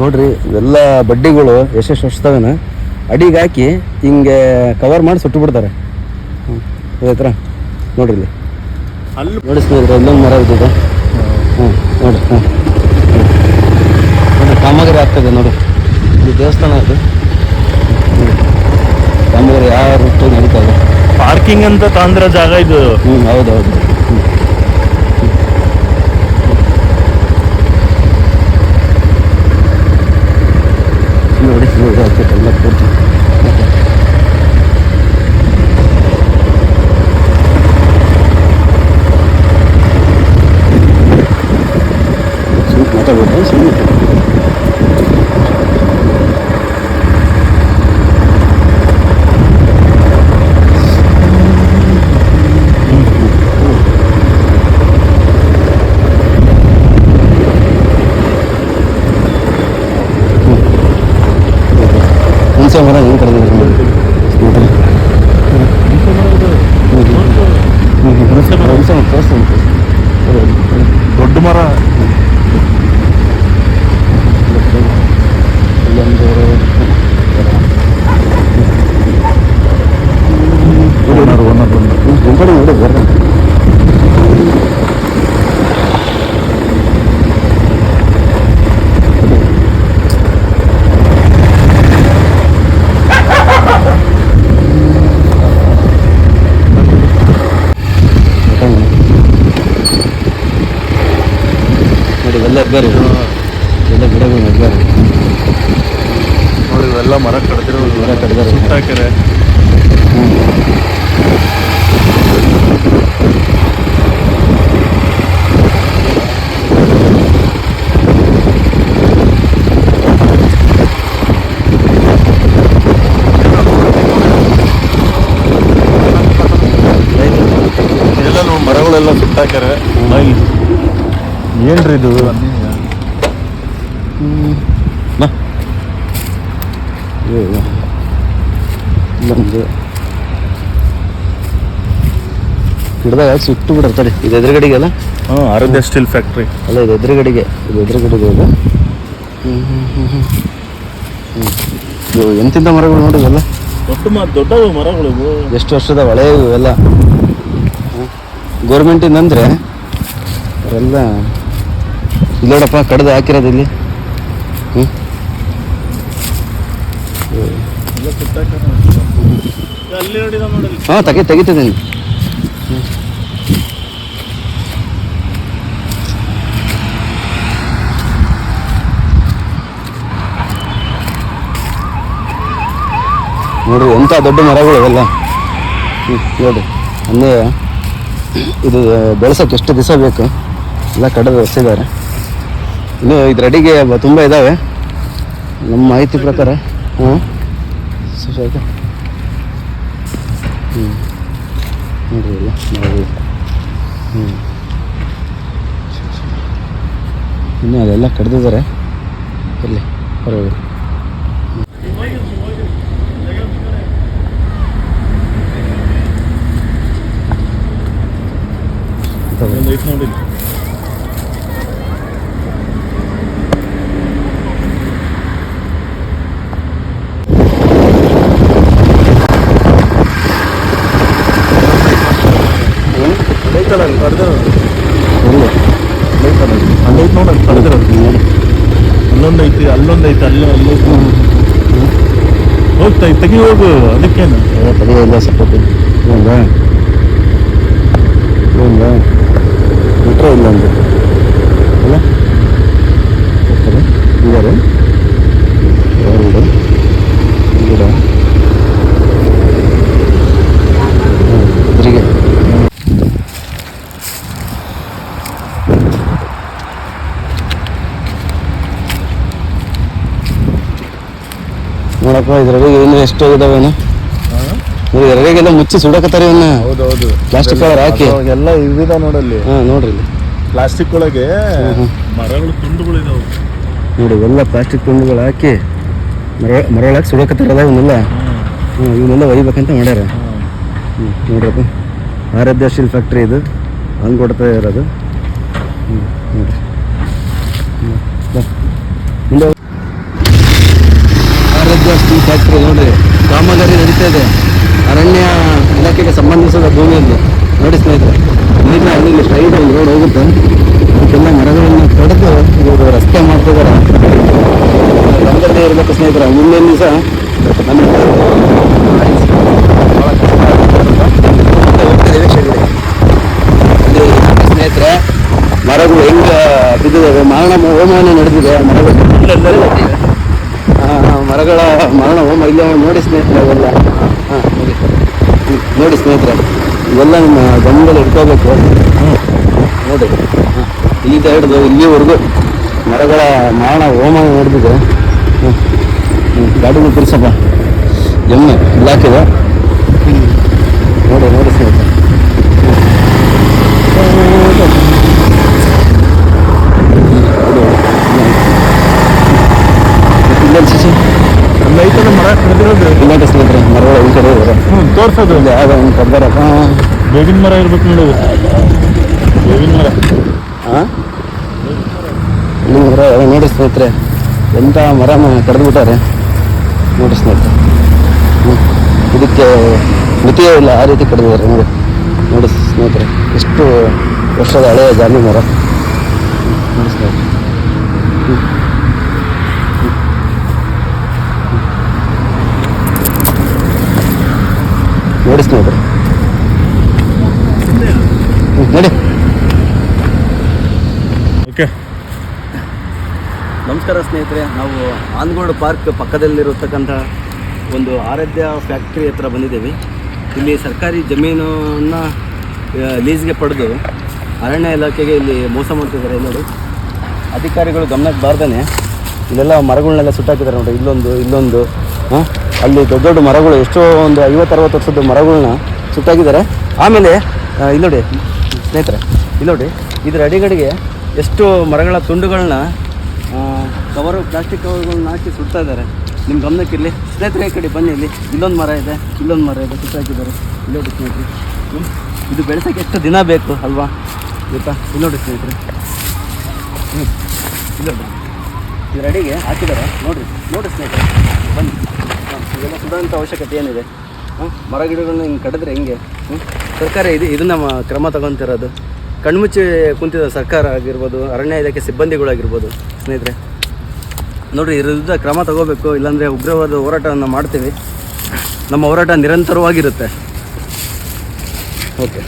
ನೋಡ್ರಿ ಇವೆಲ್ಲ ಬಡ್ಡಿಗಳು ಎಷ್ಟೆಷ್ಟು ವರ್ಷದವೇನ ಅಡಿಗೆ ಹಾಕಿ ಹಿಂಗೆ ಕವರ್ ಮಾಡಿ ಸುಟ್ಟು ಬಿಡ್ತಾರೆ. ಹತ್ರ ನೋಡ್ರಿ ಇಲ್ಲಿ. ಅಲ್ಲಿ ನೋಡಿ ಸ್ನೇಹಿತರೆ ಇಲ್ಲೊಂದು ಮರ ಇದ್ದಿದೆ ಹ್ಞೂ ನೋಡ್ರಿ ಹ್ಞೂ ನೋಡಿ ಕಾಮಗಾರಿ ಆಗ್ತದೆ ನೋಡಿ ಇದು ದೇವಸ್ಥಾನ ಅದು. ಕಾಮಗಾರಿ ಯಾವ ರೂಟ್ ನಡೀತಾ ಇದೆ ಪಾರ್ಕಿಂಗ್ ಅಂತ ತಾಂದ್ರ ಜಾಗ ಇದು. ಹ್ಞೂ ಹೌದು ಹೌದು ಹ್ಞೂ ನೋಡಿ ನೋಡಿ ಆಗ್ತೈತೆ ಎಲ್ಲ ಪೂರ್ತಿ ಸುಮ್ಮನೆ ಮಾತಾಡ್ಬೋದು ಸುಮ್ಮನೆ ಹುಣಸೆ ಮರ ಹೆಂಗೆ ಕಳೆದಿದ್ದಾರೆ ನೋಡಿ ಸ್ನೇಹಿತರೆ ಹುಣಸೆ ಮರ ಹುಣಸೆ ಮರ ತೋರಿಸ್ತೀನಿ ದೊಡ್ಡ ಮರ ಇಲ್ಲೊಂದು ಓನರ್ ಓನರ್ ಗುಂಪಡಿ ನೋಡಿ ಬರ್ರ ಇವೆಲ್ಲ ಎಲ್ಲ ಗಿಡಗಳು ಬೇರೆ ನೋಡಿ ಇವೆಲ್ಲ ಮರ ಕಡ್ದಿರೋ ಮರ ಕಡ್ದಾರೆ ಸುತ್ತಾಕಿರೆ ಎಲ್ಲ ಮರಗಳೆಲ್ಲ ಸುತ್ತಾಕ್ಯಾರೆ ಮೈಲ್ ಏನ್ರಿ ಇದು? ಇವು ಇಲ್ಲೊಂದು ಗಿಡದಾಗ ಸುಟ್ಟು ಬಿಡಿರ್ತಾರೆ ಇದು ಎದುರುಗಡೆಗೆಲ್ಲ ಹಾಂ ಆರೋಗ್ಯ ಸ್ಟೀಲ್ ಫ್ಯಾಕ್ಟ್ರಿ. ಅಲ್ಲ ಇದು ಎದುರುಗಡೆಗೆ ಇದು ಎದುರುಗಡೆಗೆ ಇದು ಹ್ಞೂ ಹ್ಞೂ ಹ್ಞೂ ಹ್ಞೂ. ಇವು ಎಂತಿಂತ ಮರಗಳು ನೋಡಿ ಇವೆಲ್ಲ? ದೊಡ್ಡ ದೊಡ್ಡ ಮರಗಳು ಎಷ್ಟು ವರ್ಷದ ಹಳೆ ಇವೆಲ್ಲ? ಗೋರ್ಮೆಂಟಿಂದ ಅಂದರೆ ಅವರೆಲ್ಲ ಇಲ್ಲೋಡಪ್ಪ ಕಡ್ದು ಹಾಕಿರೋದು ಇಲ್ಲಿ. ಹ್ಞೂ ಎಲ್ಲ ಸುತ್ತಾಕ್ಯಾರ ಅಲ್ಲಿ ನೋಡಿದ ಮಾಡಲಿ ಹಾಂ, ತೆಗಿ ತೆಗಿತಿದ್ದೀನಿ ನೋಡ್ರಿ ಎಂಥ ದೊಡ್ಡ ಮರಗಳು ಇವೆಲ್ಲ. ಹ್ಞೂ ನೋಡ್ರಿ ಅಂದರೆ ಇದು ಬೆಳೆಸೋಕೆ ಎಷ್ಟು ದಿವಸ ಬೇಕು? ಎಲ್ಲ ಕಡಿದು ಎಸಿದ್ದಾರೆ ಇನ್ನು ಇದು ರೆಡಿಗೆ ತುಂಬ ಇದ್ದಾವೆ ನಮ್ಮ ಮಾಹಿತಿ ಪ್ರಕಾರ ಹ್ಞೂ ನೋಡ್ರಿ ಎಲ್ಲ ಮರಗಳು ಹ್ಞೂ ಇನ್ನು ಅದೆಲ್ಲ ಕಡ್ದಿದ್ದಾರೆ ಇಲ್ಲಿ ಹೊರಗೆ ಒಂದು ಐತೆ ನೋಡಿ ಅಲ್ಲಿ ಕಡ್ದಿರೋದು ಎಲ್ಲಿ ಐತಲ್ಲ ಅಲ್ಲಿ. ಅಲ್ಲಿ ಐತೆ ನೋಡಿ. ಅಲ್ಲಿ ಕಡ್ದಿರೋದು ಅಲ್ಲೊಂದು ಐತಿ ಅಲ್ಲೊಂದು ಐತಿ ಅಲ್ಲಿ ಅಲ್ಲಿ. ಹೋಗ್ತಾ ತೆಗಿ ಹೋಗು ಅದಕ್ಕೇನು? ಇಲ್ಲ ಸ್ವಲ್ಪ ಇಲ್ಲ. ಇಲ್ಲ. ಬಿಟ್ಟರೆ ಇಲ್ಲ ಒಂದು ಅಲ್ಲ ಹೋಗ್ತದೆ ಇದ್ದಾರೆ ಎರಡು ಗಿಡ ಹ್ಮ್, ಎದುರಿಗೆ ನೋಡಪ್ಪ ಇದ್ರಲ್ಲಿ ಇನ್ನು ಎಷ್ಟು ಹೋಗಿದಾವೇನು ನೋಡಿ ಎರಡಿಗೆಲ್ಲ ಮುಚ್ಚಿ ಸುಡಕತ್ತಾರ ಇವನ್ನ ಹೌದೌದು. ಪ್ಲಾಸ್ಟಿಕ್ ಕವರ್ ಹಾಕಿ. ಎಲ್ಲ ಇವಿದ ನೋಡಲ್ಲಿ. ಹಾ ನೋಡ್ರಿ ಪ್ಲಾಸ್ಟಿಕ್ ಒಳಗೆ. ಮರಗಳು ತುಂಡುಗಳು ಇದಾವೆ. ನೋಡಿ ಎಲ್ಲ ಪ್ಲಾಸ್ಟಿಕ್ ತುಂಡುಗಳು ಹಾಕಿ ಮರ ಮರಳಾಕಿ ಸುಡಕತ್ತಾರಲ್ಲ ಇವನ್ನೆಲ್ಲ ಹ್ಞೂ ಇವನ್ನೆಲ್ಲ ಒಯ್ಬೇಕಂತ ಮಾಡ್ಯಾರ. ಹ್ಞೂ ನೋಡ್ರಪ್ಪ. ಆರಾಧ್ಯ ಸ್ಟೀಲ್ ಫ್ಯಾಕ್ಟ್ರಿ ಇದು. ಹಂಗೆ ಕೊಡ್ತಾ ಇರೋದು ಹ್ಞೂ ನೋಡ್ರಿ ಹ್ಞೂ ಬಾ ಮುಂದೆ ಹೋಗ್. ಫ್ಯಾಕ್ಟ್ರಿ ನೋಡ್ರಿ ಕಾಮಗಾರಿ ನಡೀತಾ ಇದೆ. ಅರಣ್ಯ ಇಲಾಖೆಗೆ ಸಂಬಂಧಿಸಿದ ಭೂಮಿಯಲ್ಲಿ ನೋಡಿ ಸ್ನೇಹಿತರೆ ಇಲ್ಲಿಂದ ಅಲ್ಲಿ ಸ್ಟ್ರೈಟ್ ಒಂದು ರೋಡ್ ಹೋಗುತ್ತೆ. ಅದಕ್ಕೆಲ್ಲ ಮರಗಳನ್ನು ಕಡಿದು ಇವರು ರಸ್ತೆ ಮಾಡ್ತಿದ್ದಾರೆ. ಗಮನದಲ್ಲೇ ಇರಬೇಕು ಸ್ನೇಹಿತರೆ, ಮುಂದಿನ ದಿವಸ ಸ್ನೇಹಿತರೆ, ಮರಗಳು ಹೆಂಗ ಬಿದ್ದಿದ್ದಾವೆ? ಮರಣ ಹೋಮವನ್ನು ನಡೆದಿದೆ. ಮರಗಳು ಮರಗಳ ಮರಣ ಹೋಮ ಇಲ್ಲ ನೋಡಿ ಸ್ನೇಹಿತರೆ ಅವೆಲ್ಲ ಹಾಂ, ನೋಡಿ. ಸ್ನೇಹಿತರೆ, ಇವೆಲ್ಲ ನಿಮ್ಮ ಗಮನದಲ್ಲಿ ಇಟ್ಕೋಬೇಕು. ನೋಡಿ. ಹಾಂ, ಇಲ್ಲಿಂದ ಹಿಡಿದು ಇಲ್ಲಿವರೆಗೂ ಮರಗಳ ಮರಣ ಹೋಮ ಹ್ಞೂ ಗಾಡಿಗಳು ತಿರ್ಸಪ್ಪ ಎಮ್ಮೆ ಬ್ಲಾಕ್ ಇದೆ ಹ್ಮ್. ನೋಡಿ ನೋಡಿ ಸ್ನೇಹಿತರೆ ಇಲ್ಲ ಶಿಶಿ ಅಲ್ಲಿ ಐತಲ್ಲ ಮರ ಕಡ್ದಿರೋದು ಇಲ್ಲ ಸ್ನೇಹಿತರೆ ಮರಗಳು ಈ ಕಡೆ ಇದ್ದಾರೆ ಹ್ಞೂ ತೋರ್ಸೋದು ಕಬ್ಬರ ಬೇವಿನ ಮರ ಇರ್ಬೇಕು ನೋಡು. ಬೇವಿನ ಮರ. ಹಾಂ ಮರ ನೋಡಿ ಸ್ನೇಹಿತರೆ ಎಂಥ ಮರ ಕಡ್ದು ಬಿಟ್ಟಾರೆ ನೋಡಿ ಸ್ನೇಹಿತರೆ. ಇದಕ್ಕೆ ಮಿತಿಯೇ ಇಲ್ಲ ಆ ರೀತಿ ಕಡಿದಿದ್ದಾರೆ ನೋಡಿ ನೋಡಿ ಸ್ನೇಹಿತರೆ ಎಷ್ಟು ವರ್ಷದ ಹಳೆಯ ಜಾಮೀನು ಮರ. ನೋಡಿ ಸ್ನೇಹಿತರೆ ಹ್ಮ್. ಹ್ಮ್. ನೋಡಿ ಸ್ನೇಹಿತರೆ ನೋಡಿ. ಓಕೆ. ನಮಸ್ಕಾರ ಸ್ನೇಹಿತರೆ ನಾವು ಆನ್ಗೋಡ್ ಪಾರ್ಕ್ ಪಕ್ಕದಲ್ಲಿರತಕ್ಕಂಥ ಒಂದು ಆರಾಧ್ಯ ಫ್ಯಾಕ್ಟ್ರಿ ಹತ್ರ ಬಂದಿದ್ದೀವಿ. ಇಲ್ಲಿ ಸರ್ಕಾರಿ ಜಮೀನನ್ನು ಲೀಸ್ಗೆ ಪಡೆದು ಅರಣ್ಯ ಇಲಾಖೆಗೆ ಇಲ್ಲಿ ಮೋಸ ಮಾಡ್ತಿದ್ದಾರೆ ನೋಡಿ ಅಧಿಕಾರಿಗಳು ಗಮನಕ್ಕೆ ಬಾರ್ದೇ ಇಲ್ಲೆಲ್ಲ ಮರಗಳನ್ನೆಲ್ಲ ಸುಟ್ಟಾಕಿದ್ದಾರೆ ನೋಡಿ ಇಲ್ಲೊಂದು ಇಲ್ಲೊಂದು ಹಾಂ? ಅಲ್ಲಿ ದೊಡ್ಡ ದೊಡ್ಡ ಮರಗಳು, ಎಷ್ಟೋ ಒಂದು ಐವತ್ತು, ಅರವತ್ತು ವರ್ಷದ ಮರಗಳನ್ನ ಸುಟ್ಟಾಕಿದ್ದಾರೆ ಆಮೇಲೆ ಇಲ್ಲಿ ನೋಡಿ, ಸ್ನೇಹಿತರೆ, ಇಲ್ಲಿ ನೋಡಿ, ಇದರ ಅಡಿಗಡೆಗೆ ಎಷ್ಟು ಮರಗಳ ತುಂಡುಗಳನ್ನ ಕವರು, ಪ್ಲಾಸ್ಟಿಕ್ ಕವರ್ಗಳನ್ನ ಹಾಕಿ ಸುಡ್ತಾ ಇದ್ದಾರೆ. ನಿಮ್ಮ ಗಮನಕ್ಕಿರಲಿ ಸ್ನೇಹಿತರೆ, ಈ ಕಡೆ ಬನ್ನಿ ಇಲ್ಲಿ. ಇಲ್ಲೊಂದು ಮರ ಇದೆ, ಇಲ್ಲೊಂದು ಮರ ಇದೆ ಸುಟ್ಟಾಕಿದ್ದಾರೆ ಇಲ್ಲಿ ನೋಡಿ ಸ್ನೇಹಿತರೆ. ಇದು ಬೆಳೆಸೋಕ್ಕೆ ಎಷ್ಟು ದಿನ ಬೇಕು ಅಲ್ವಾ? ಗೊತ್ತಾ? ಇಲ್ಲಿ ನೋಡಿ ಸ್ನೇಹಿತರೆ. ಹ್ಞೂ ಇಲ್ಲ ಇದರ ಅಡಿಗೆ ಹಾಕಿದ್ದಾರೆ. ನೋಡಿರಿ ನೋಡಿ ಸ್ನೇಹಿತರೆ. ಬನ್ನಿ. ಇವೆಲ್ಲ ಸುಡೋಂಥ ಅವಶ್ಯಕತೆ ಏನಿದೆ ಹಾಂ ಮರ ಗಿಡಗಳನ್ನ ಹಿಂಗೆ ಕಡಿದ್ರೆ ಹೆಂಗೆ? ಹ್ಞೂ ಸರ್ಕಾರ ಇದು ಇದು ನಮ್ಮ ಕ್ರಮ ತಗೊತಿರೋದು. ಕಣ್ಮುಚ್ಚಿ ಕುಂತಿದ ಸರ್ಕಾರ ಆಗಿರ್ಬೋದು, ಅರಣ್ಯ ಇಲಾಖೆ ಸಿಬ್ಬಂದಿಗಳಾಗಿರ್ಬೋದು, ಸ್ನೇಹಿತರೆ. ನೋಡಿರಿ ಇರೋದ್ರಿಂದ ಕ್ರಮ ತಗೋಬೇಕು, ಇಲ್ಲಾಂದರೆ ಉಗ್ರವಾದ ಹೋರಾಟವನ್ನು ಮಾಡ್ತೀವಿ. ನಮ್ಮ ಹೋರಾಟ ನಿರಂತರವಾಗಿರುತ್ತೆ. ಓಕೆ.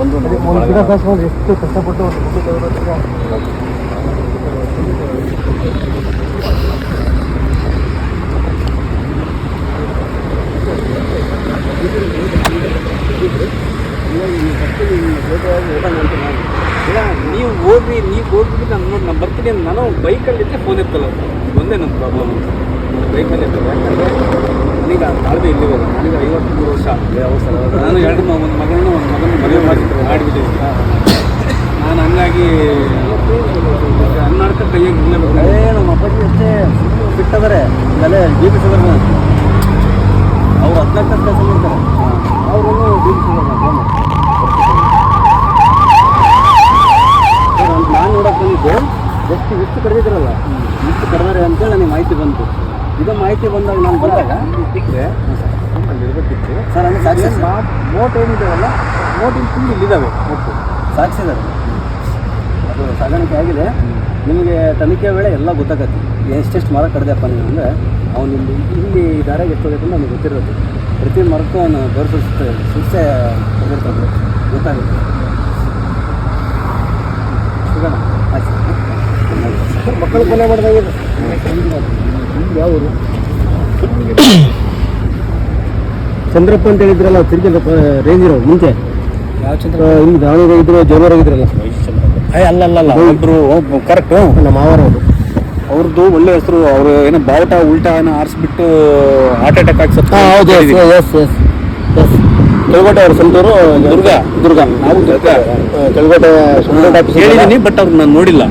ಎಷ್ಟು ಕಷ್ಟಪಟ್ಟು ಒಂದು ತಗೊಳೋದಕ್ಕೆ ಇಲ್ಲ, ನೀವು ಹೋಗಿ ನೀವು ಹೋಗ್ಬಿಟ್ಟು ನಾನು ನೋಡಿ ನಾನು ಬರ್ತೀನಿ ನಾನು ಬೈಕಲ್ಲಿದ್ದರೆ ಫೋನ್ ಇರ್ತಲ್ಲ ಒಂದೇ ನನ್ನ ಪ್ರಾಬ್ಲಮ್ ಬೈಕಲ್ಲಿ ಇರ್ತದೆ ಯಾಕಂದರೆ ನನಗೆ ಆ ಇಲ್ಲಿವೆ ನನಗೆ ಐವತ್ತ್ಮೂರು ವರ್ಷ ನಾನು ಎರಡು ಒಂದು ಮಗನನ್ನು ಒಂದು ಮಗನ ಮದುವೆ ಮಾಡಿದ್ರು ಮಾಡಿಬಿಟ್ಟಿದ್ದೀನಿ. ನಾನು ಹಂಗಾಗಿ ಹನ್ನಾಡ್ಕ ಕೈಯಾಗಿ ಇರಲೇಬೇಕು ಏ ನಮ್ಮ ಅಪ್ಪಾಜಿ ಅಷ್ಟೇ ಬಿಟ್ಟದರೆ ಇಲ್ಲೇ ಬಿ ಪಿ ಶುಗರ್ ಅವ್ರು ಹದಿನಾಲ್ಕು ಕೆಲಸ ಮಾಡ್ತಾರೆ ಅವರು ಬಿ ಪಿ ಶುಗರ್ ನಾನು ನೋಡೋಕೆ ಬಂದಿದ್ದೆ ಎಷ್ಟು ಎಷ್ಟು ಕಡಿದಿದ್ರಲ್ಲ ಇಷ್ಟು ಕಡಿದಾರೆ ಅಂತೇಳಿ ನನಗೆ ಮಾಹಿತಿ ಬಂತು. ಇದು ಮಾಹಿತಿ ಬಂದಾಗ ನಾನು ಬಂದಾಗ ಸಿಕ್ಕರೆ ಅಲ್ಲಿ ಇರಬೇಕಿತ್ತು ಸರ್ ಅಂದರೆ ಸಾಕ್ಷಿ ಮೋಟ್ ಏನಿದಾವಲ್ಲ ಮೋಟಿನ ತುಂಬ ಇಲ್ಲಿದ್ದಾವೆ ಒಟ್ಟು ಸಾಕ್ಷಿ ಇದ್ದಾರೆ ಅದು ಸಾಗಾಣಿಕೆ ಆಗಿದೆ. ನಿಮಗೆ ತನಿಖೆ ವೇಳೆ ಎಲ್ಲ ಗೊತ್ತಾಗತ್ತೆ. ಎಷ್ಟೆಷ್ಟು ಮರ ಕಡ್ದಪ್ಪ ನೀವು ಅಂದರೆ ಅವನು ಇಲ್ಲಿ ಇಲ್ಲಿ ದಾರಿಗೆ ಎಷ್ಟು ಅಂತ ನಮಗೆ ಗೊತ್ತಿರೋದು. ಪ್ರತಿ ಮರಕ್ಕೂ ಅವನು ಗೌರವಿಸುತ್ತೆ ಶಿಕ್ಷೆ ಹೋಗಿರ್ತದೆ ಗೊತ್ತಾಗುತ್ತೆ. ಸಿಗೋಣ. ಆಯ್ತು. ಮಕ್ಕಳು ಕೊಲೆ ಮಾಡಿದಾಗ ಚಂದ್ರಪ್ಪ ಅಂತ ಹೇಳಿದ್ರಲ್ಲ ತಿರುಗಿ ರೇಂಜ್ ಇರೋ ಮುಂಚೆ. ಯಾವ ಚಂದ್ರ ಇಲ್ಲಿ ದಾವಣಗೆರೆ ಇದ್ರು ಜೋಬರ್ ಇದ್ರಲ್ಲ. ಅಲ್ಲ ಅಲ್ಲ ಅಲ್ಲ ಒಬ್ರು ಕರೆಕ್ಟ್ ನಮ್ಮ ಮಾವರ ಅವರು ಅವ್ರದ್ದು ಒಳ್ಳೆ ಹೆಸರು ಅವರು ಏನೋ ಬಾವುಟ ಉಲ್ಟಾ ಏನೋ ಆರಿಸ್ಬಿಟ್ಟು ಹಾರ್ಟ್ ಅಟ್ಯಾಕ್ ಆಗಿ ಸತ್ತು ಹೌದು yes yes yes yes Kelagote ಅವ್ರ ಸ್ವಂತವರು ದುರ್ಗಾ. ದುರ್ಗಾ. ನಾವು ದುರ್ಗಾ. ಕೆಳಗೋಟೆ ಆಫೀಸ್ ಕೇಳಿದ್ದೀನಿ ಬಟ್ ಅವ್ರು ನಾನು ನೋಡಿಲ್ಲ.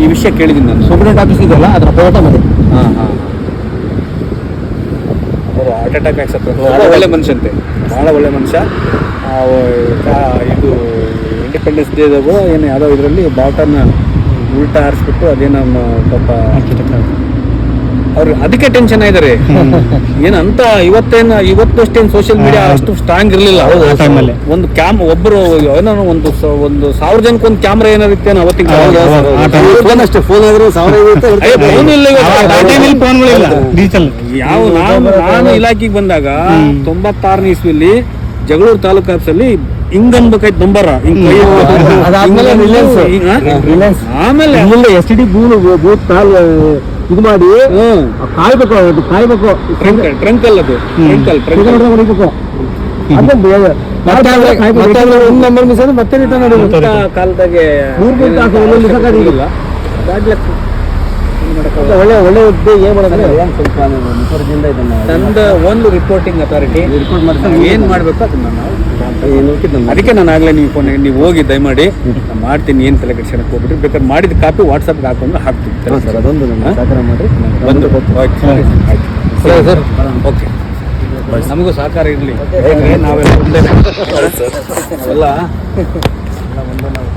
ಈ ವಿಷಯ ಕೇಳಿದ್ದೀನಿ ನಾನು. ಸೂಪರಿಂಟ್ ಆಫೀಸ್ ಇದೆಯಲ್ಲ ಅದರ ಫೋಟೋ ಮತ್ತೆ ಹಾಂ ಹಾಂ ಅವರು ಹಾರ್ಟ್ ಅಟ್ಯಾಕ್ ಆಗಿ ಸತ್ತು ಮನುಷ್ಯ ಒಳ್ಳೆ ಮನುಷ್ಯಂತೆ. ಭಾಳ ಒಳ್ಳೆ ಮನುಷ್ಯ. ಇದು ಇಂಡಿಪೆಂಡೆನ್ಸ್ ಡೇದಾಗು ಏನು ಯಾವುದೋ ಇದರಲ್ಲಿ ಬಾಟನ್ ಉಲ್ಟಾ ಹಾರಿಸ್ಬಿಟ್ಟು ಅದೇನೋ ಸ್ವಲ್ಪ ಅವ್ರು ಅದಕ್ಕೆ ಟೆನ್ಷನ್ ಆಗಿದ್ದಾರೆ. ಏನಂತ ಅಂತ ಇವತ್ತೇನು ಇವತ್ತು ಅಷ್ಟೇನು ಸೋಷಿಯಲ್ ಮೀಡಿಯಾ ಅಷ್ಟು ಸ್ಟ್ರಾಂಗ್ ಇರಲಿಲ್ಲ. ಒಂದು ಕ್ಯಾಮ್ ಒಬ್ಬರು ಏನೋ ಒಂದು ಒಂದು ಸಾವಿರ ಜನಕ್ಕೆ ಒಂದು ಕ್ಯಾಮ್ರಾ ಏನಾರು ಇತ್ತೇನೋ ಅವತ್ತಿನ ಫೋನ್ ಅಷ್ಟೇ ಫೋನ್ ಆದ್ರೆ ಸಾವಿರ ಇರುತ್ತೆ ಅಯ್ಯೋ, phone ಇಲ್ಲ ಡಿಜಿಟಲ್ ಯಾವ ನಾನು ನಾನು ಇಲಾಖೆಗೆ ಬಂದಾಗ ತೊಂಬತ್ತಾರನೇ ಇಸ್ವಿಲಿ ಜಗಳೂರು ತಾಲೂಕು ಆಫೀಸಲ್ಲಿ ಹಿಂಗ್ ಅನ್ಬೇಕಾಯ್ತು ನಂಬರ. ಆಮೇಲೆ ಎಸ್ ಟಿ ಬೂತ್ ಬೂತ್ ಇದು ಮಾಡಿ ಹ್ಮ್. ಕಾಯ್ಬೇಕು ಅದು ಕಾಯ್ಬೇಕು. ಟ್ರಂಕ್ ಟ್ರಂಕ್ ಅಲ್ಲದು ಟ್ರಂಕಲ್ ಟ್ರಂಕ್ ಹೊಡಿಬೇಕು. ಒಂದು ನಂಬರ್ ಮಿಸ್ ಆದ್ರೆ ಮತ್ತೆ ರಿಟರ್ನ್ ಹೊಡಿಬೇಕು ಕಾಲದಾಗೆ ಮೂರ್ ಮೂರ್ ತಾಸು ಒಂದೊಂದು ದಿವಸ ಕಾದಿಲ್ಲ. ಒಳ್ಳೆ ಒಳ್ಳೆ ಉದ್ದೆ ಏನ್ ಮಾಡೋದ್ರೆ ಸ್ವಲ್ಪ ಇದನ್ನ ನಂದು ಒಂದು ರಿಪೋರ್ಟಿಂಗ್ ಅಥಾರಿಟಿ ರಿಪೋರ್ಟ್ ಏನ್ ಮಾಡ್ಬೇಕು ಅದನ್ನ ಅದಕ್ಕೆ ನಾನು ಆಗಲೇ ನೀವು ಫೋನ್ ನೀವು ಹೋಗಿ ದಯಮಾಡಿ ನಾನು ಮಾಡ್ತೀನಿ ಏನು ತಲೆ ಹೋಗ್ಬಿಟ್ರಿ ಬೇಕಾದ್ರೆ ಮಾಡಿದ ಕಾಪಿ ವಾಟ್ಸಪ್ಗೆ ಹಾಕೊಂಡು ಹಾಕ್ತೀನಿ ಸರ್ ಅದೊಂದು ಮಾಡ್ರಿ. ಸರಿ ಸರ್ ಓಕೆ. ನಮಗೂ ಸಹಕಾರ ಇರಲಿ. ನಾವೆಲ್ಲ ಒಂದೇ ಎಲ್ಲ ಒಂದೇ ನಾವು